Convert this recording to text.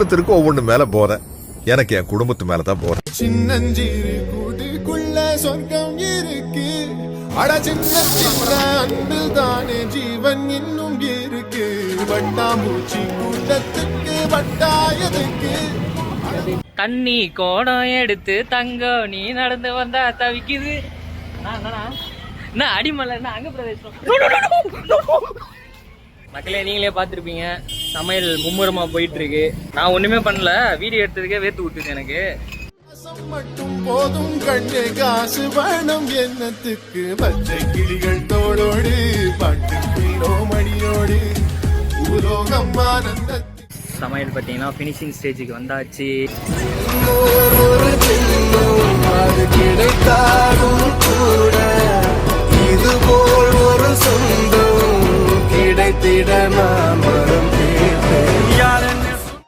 குடும்பத்திற்கு ஒவ்வொன்று மேல போறேன். எனக்கு என் குடும்பத்து மேல தான் போறேன். சின்னஞ்சிறு கூட்டுக்குள்ள சொர்க்கம் இருக்கு. அட சின்ன சின்ன அன்பில் தானே ஜீவன் இன்னும் இருக்கு. வட்டாம்பூச்சி கூட்டத்துக்கு வட்டாயதுக்கு தண்ணி கோடம் எடுத்து தங்கம் நீ நடந்து வந்தா தவிக்குது? என்ன அடிமலை என்ன அங்க பிரதேசம் மக்களே நீங்களே பார்த்துருப்பீங்க. சமையல் மும்முரமா போயிட்டு இருக்கு நான் ஒண்ணுமே பண்ணல வீடியோ எடுத்ததுக்கே வேர்த்து விட்டுது எனக்கு. மட்டும் போதும் கண்ணே காசு வேணும் எண்ணத்துக்கு பச்சை கிளிகள் தோளோடு பாட்டு மணியோடு ஆனந்தத்தில் சமையல் பார்த்தீங்கன்னா ஃபினிஷிங் ஸ்டேஜுக்கு வந்தாச்சு. கூட இதுபோல் ஒரு சொந்தம் கிடைத்திட கேட்டேன்